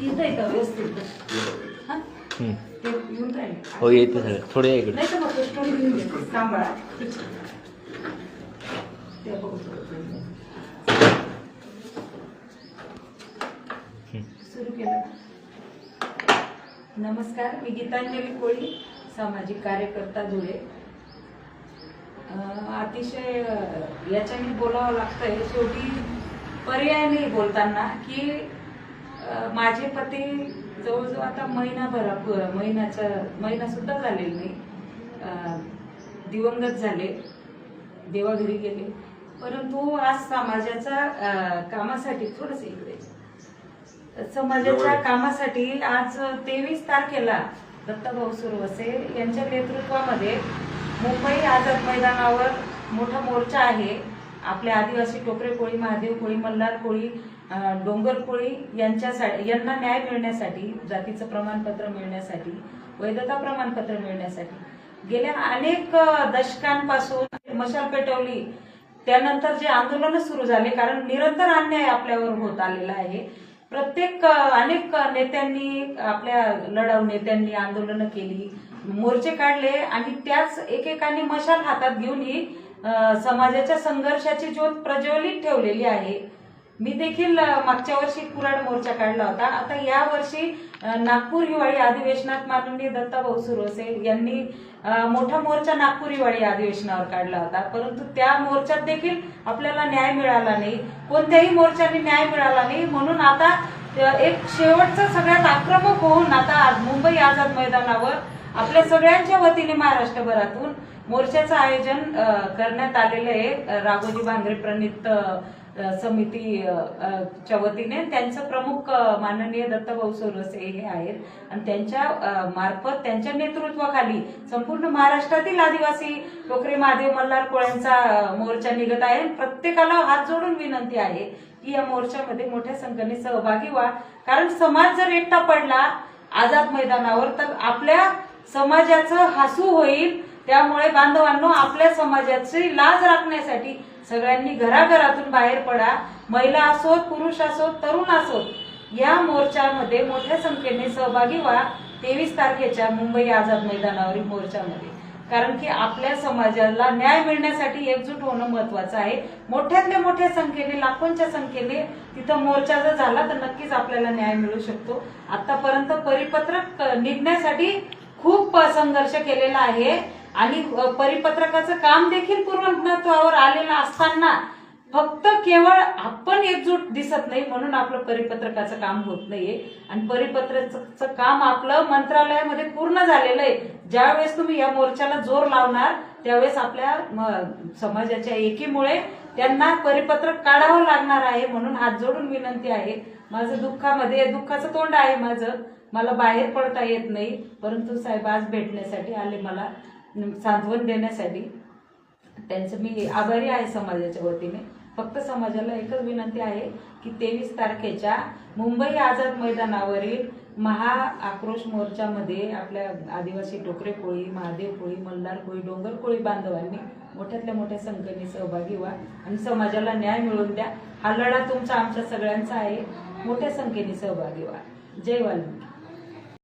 का व्यवस्थित हा? हम्म. ते येऊन राहिले हो येते सगळं थोडे या इकडे नाही तर मग घेऊन घे. सांभाळा ते बघू. सुरू केलं नमस्कार मी गीतांजली कोळी सामाजिक कार्यकर्ता धुळे अं, अतिशय अं, याच्याने बोलावं लागतंय शेवटी पर्याय नाही बोलताना की माझे पती जवळजवळ आता महिनाभरा महिन्याचा महिना सुद्धा झालेला नाही. दिवंगत झाले. देवाघरी गेले. परंतु आज समाजाच्या कामासाठी थोडस इकडे. समाजाच्या कामासाठी आज तेवीस तारखेला दत्ताभाऊ सुरवसे यांच्या नेतृत्वामध्ये मुंबई आझाद मैदानावर मोठा मोर्चा आहे. आपल्या आदिवासी टोकरे कोळी महादेव कोळी मल्हार कोळी डोंगर कोळी यांच्यासाठी यांना न्याय मिळण्यासाठी जातीचं प्रमाणपत्र मिळण्यासाठी वैधता प्रमाणपत्र मिळण्यासाठी. गेल्या अनेक दशकांपासून मशाल पेटवली. त्यानंतर जे आंदोलन सुरू झाले कारण निरंतर अन्याय आपल्यावर होत आलेला आहे. प्रत्येक अनेक नेत्यांनी आपल्या लढाऊ नेत्यांनी आंदोलनं केली मोर्चे काढले आणि त्याच एकेकाने मशाल हातात घेऊन ही समाजाच्या संघर्षाची ज्योत प्रज्वलित ठेवलेली आहे. मी देखील मागच्या वर्षी कुराड मोर्चा काढला होता. आता या वर्षी नागपूर हिवाळी अधिवेशनात माननीय दत्ताभाऊ सुरवसे यांनी मोठा मोर्चा नागपूर हिवाळी अधिवेशनावर काढला होता. परंतु त्या मोर्चात देखील आपल्याला न्याय मिळाला नाही. कोणत्याही मोर्चाने न्याय मिळाला नाही. म्हणून आता एक शेवटचं सगळ्यात आक्रमक होऊन आता मुंबई आझाद मैदानावर आपल्या सगळ्यांच्या वतीने महाराष्ट्रभरातून मोर्चाचं आयोजन करण्यात आलेलं आहे. राघोजी भांगरे प्रणित समिती च्या वतीने. त्यांचं प्रमुख माननीय दत्तभाऊ सोरसे हे आहेत. आणि त्यांच्या मार्फत त्यांच्या नेतृत्वाखाली संपूर्ण महाराष्ट्रातील आदिवासी टोकरे महादेव मल्हार कोळ्यांचा मोर्चा निघत आहे. प्रत्येकाला हात जोडून विनंती आहे की या मोर्चामध्ये मोठ्या संख्येने सहभागी व्हा. कारण समाज जर एकटा पडला आझाद मैदानावर तर आपल्या समाजाचं हसू होईल. त्यामुळे बांधवांनो आपल्या समाजाची लाज राखण्यासाठी सगळ्यांनी घराघरातून बाहेर पडा. महिला असोत पुरुष असोत तरुण असोत या मोर्चामध्ये मोठ्या संख्येने सहभागी व्हा. तेवीस तारखेच्या मुंबई आझाद मैदानावरील मोर्चामध्ये. कारण की आपल्या समाजाला न्याय मिळण्यासाठी एकजूट होणं महत्वाचं आहे. मोठ्यातल्या मोठ्या संख्येने लाखोंच्या संख्येने तिथं मोर्चा जर झाला तर नक्कीच आपल्याला न्याय मिळू शकतो. आतापर्यंत परिपत्रक निघण्यासाठी खूप संघर्ष केलेला आहे आणि परिपत्रकाचं काम देखील पूर्णत्वावर आलेलं असताना फक्त केवळ आपण एकजूट दिसत नाही म्हणून आपलं परिपत्रकाचं काम होत नाहीये. आणि परिपत्रकाचं काम आपलं मंत्रालयामध्ये पूर्ण झालेलं आहे. ज्यावेळेस तुम्ही या मोर्चाला जोर लावणार त्यावेळेस आपल्या समाजाच्या एकीमुळे त्यांना परिपत्रक काढावं लागणार आहे म्हणून हात जोडून विनंती आहे. माझं दुःखामध्ये दुःखाचं तोंड आहे माझं. मला बाहेर पडता येत नाही परंतु साहेब आज भेटण्यासाठी आले मला सांत्वन देण्यासाठी. त्यांचं मी आभारी आहे समाजाच्या वतीने. फक्त समाजाला एकच विनंती आहे की तेवीस तारखेच्या मुंबई आझाद मैदानावरील महा आक्रोश मोर्चामध्ये आपल्या आदिवासी टोकरे कोळी महादेव कोळी मल्हार कोळी डोंगर कोळी बांधवांनी मोठ्यातल्या मोठ्या संख्येने सहभागी व्हा आणि समाजाला न्याय मिळवून द्या. हा लढा तुमचा आमच्या सगळ्यांचा आहे. मोठ्या संख्येने सहभागी व्हा. जय वाल्मिकी.